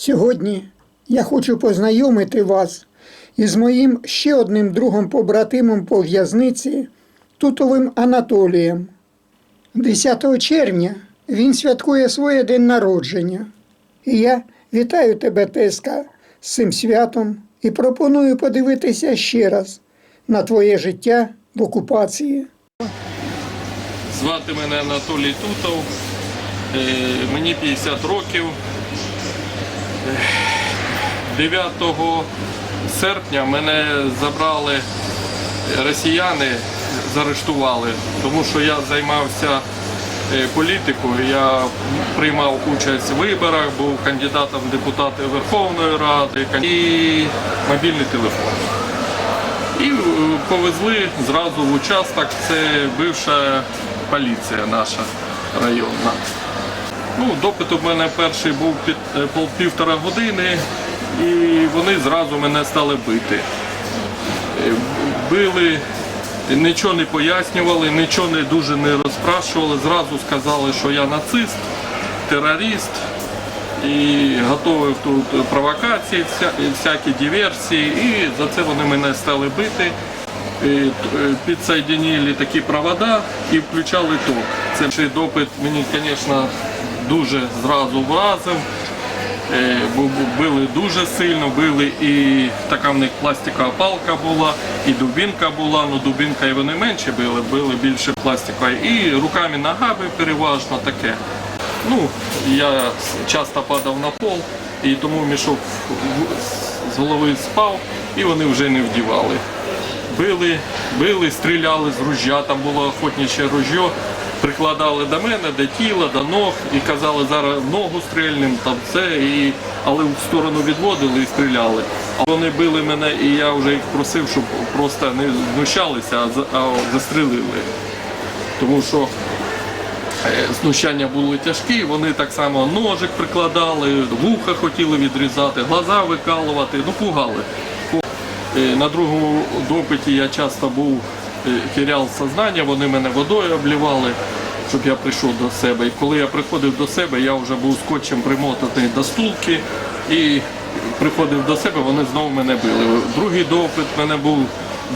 Сьогодні я хочу познайомити вас із моїм ще одним другом-побратимом по в'язниці Тутовим Анатолієм. 10 червня він святкує своє день народження. І я вітаю тебе, Теска, з цим святом і пропоную подивитися ще раз на твоє життя в окупації. Звати мене Анатолій Тутов, е, мені 50 років. Е, 9 серпня мене забрали росіяни, заарештували, тому що я займався е, політикою, я приймав участь в виборах, був кандидатом в депутати Верховної Ради і мобільний телефон. І е, повезли зразу в участок, це бивша поліція наша районна. Ну, допит у мене перший був під е, півтора години, і вони зразу мене стали бити. Е, Били, нічого не пояснювали, нічого не дуже не розпрашували. Зразу сказали, що я нацист, терорист і готовив тут провокації, вся- всякі диверсії, і за це вони мене стали бити. Е, Підсоєдинили такі провода і включали ток. Це допит мені, звісно, дуже зразу вразив. Е, Били дуже сильно, били і така в них пластикова палка була, і дубінка була, ну дубінка і вони менше били, били більше пластикова. І руками ногами переважно таке. Ну, я часто падав на пол, і тому мішок з голови спав, і вони вже не вдівали. Били, били, стріляли з ружя, там було охотниче ружьо, прикладали до мене, до тіла, до ног і казали, зараз ногу стрільнем, там це, і, але в сторону відводили і стріляли. А вони били мене, і я вже їх просив, щоб просто не знущалися, а, за- а застрелили. Тому що Е, Знущання були тяжкі, вони так само ножик прикладали, вуха хотіли відрізати, глаза викалувати, ну пугали. Е, На другому допиті я часто був, е, теряв сознання, вони мене водою облівали, щоб я прийшов до себе. І коли я приходив до себе, я вже був скотчем примотаний до стулки і приходив до себе, вони знову мене били. Другий допит в мене був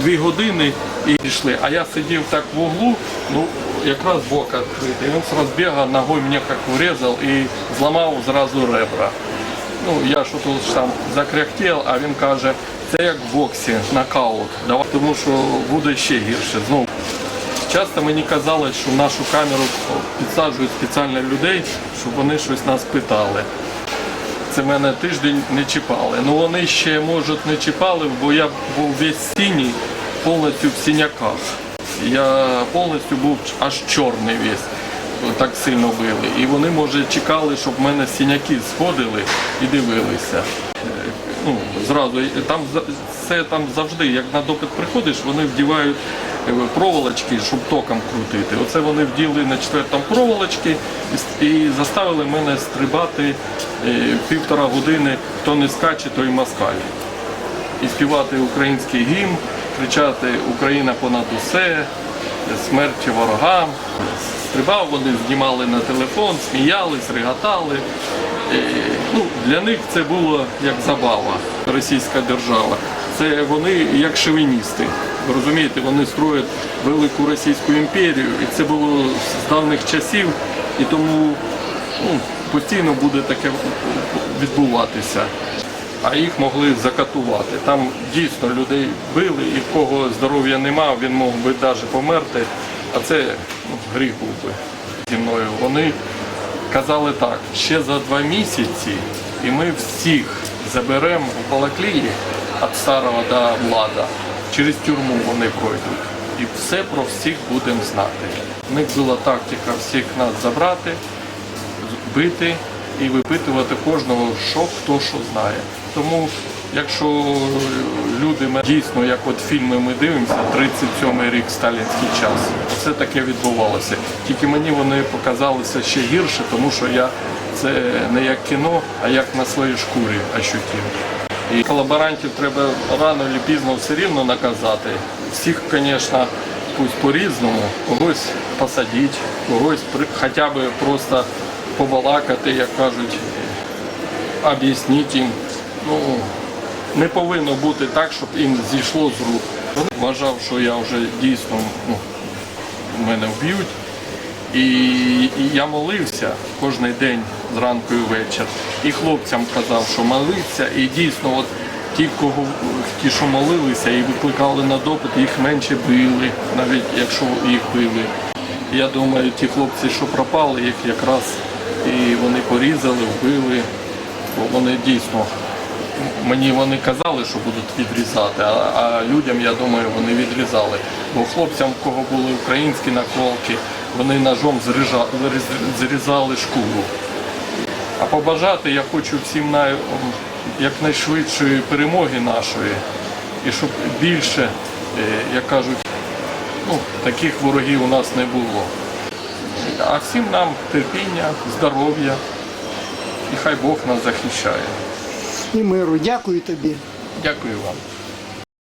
дві години і пішли. А я сидів так в углу, ну якраз бок відкритий. Він з розбігу ногою мені як врізав і зламав зразу ребра. Ну, я що тут там закряхтів, а він каже, це як в боксі, нокаут. Тому що буде ще гірше. Знову. Часто мені казали, що в нашу камеру підсаджують спеціально людей, щоб вони щось нас питали. Це мене тиждень не чіпали. Ну вони ще, може, не чіпали, бо я був весь синій, повністю в синяках. Я повністю був аж чорний весь. Так сильно били. І вони, може, чекали, щоб в мене синяки сходили і дивилися. Ну, зразу там це там завжди, як на допит приходиш, вони вдівають е, проволочки, щоб током крутити. Оце вони вділи на четвертому проволочки і заставили мене стрибати е, півтора години, хто не скаче, той москаль. І співати український гімн, кричати Україна понад усе, смерть ворогам. Стрибав, вони знімали на телефон, сміялись, реготали. Ну, для них це було як забава, російська держава. Це вони як шовіністи. Ви розумієте, вони строять велику Російську імперію, і це було з давніх часів, і тому ну, постійно буде таке відбуватися. А їх могли закатувати. Там дійсно людей били, і в кого здоров'я нема, він мог би навіть померти. А це ну, гріх був би зі мною. Вони казали так, ще за два місяці, і ми всіх заберемо у Балаклії від старого до влада. Через тюрму вони пройдуть. І все про всіх будемо знати. У них була тактика всіх нас забрати, бити і випитувати кожного, що хто що знає. Тому, якщо люди дійсно, як от фільми ми дивимося, 37-й рік сталінський час, це таке відбувалося. Тільки мені вони показалися ще гірше, тому що я це не як кіно, а як на своїй шкурі ощутив. І колаборантів треба рано чи пізно все рівно наказати. Всіх, звісно, пусть по-різному, когось посадити, когось хоча б просто побалакати, як кажуть, об'ясніть їм. Ну, не повинно бути так, щоб їм зійшло з рук. Вважав, що я вже дійсно ну, мене вб'ють. І, і я молився кожен день зранку і вечір. І хлопцям казав, що молиться. І дійсно, от ті, кого ті, що молилися і викликали на допит, їх менше били, навіть якщо їх били. Я думаю, ті хлопці, що пропали, їх якраз і вони порізали, вбили. Бо вони дійсно Мені вони казали, що будуть відрізати, а, а людям, я думаю, вони відрізали. Бо хлопцям, в кого були українські наколки, вони ножом зріжа- зріз- зрізали шкуру. А побажати я хочу всім най, якнайшвидшої перемоги нашої, і щоб більше, е, як кажуть, ну, таких ворогів у нас не було. А всім нам терпіння, здоров'я, і хай Бог нас захищає. І миру. Дякую тобі. Дякую вам.